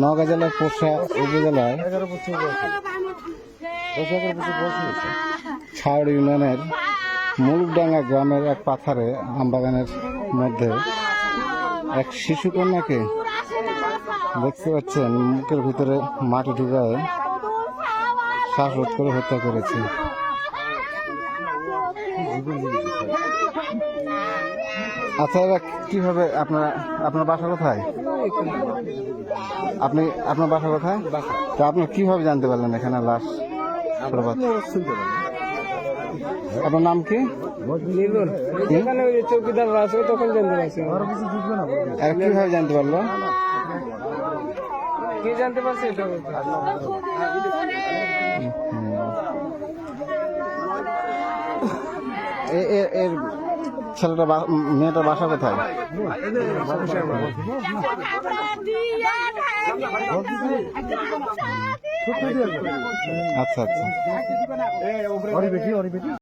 নওগাঁ জেলার পোষা উপজেলায় ছাউড় ইউনিয়নের মুলুকডাঙ্গা গ্রামের এক পাথারে আমবাগানের মধ্যে এক শিশু কন্যাকে দেখতে পাচ্ছেন, মুখের ভিতরে মাটি ঢুকায় শ্বাসরোধ করে হত্যা করেছে। আচ্ছা এরা কীভাবে আপনারা আপনার বাসা কোথায়? আপনি আপনার বাসা কোথায়? তো আপনি কীভাবে জানতে পারলেন এখানে লাশ শুনতে আপনার নাম কি? চৌকিদার আছে তখন জানতে পারছি আরও কীভাবে জানতে পারল? কি জানতে পারছি এটা? এর ছেলেটা মেয়েটার বাসা কোথায়? আচ্ছা আচ্ছা।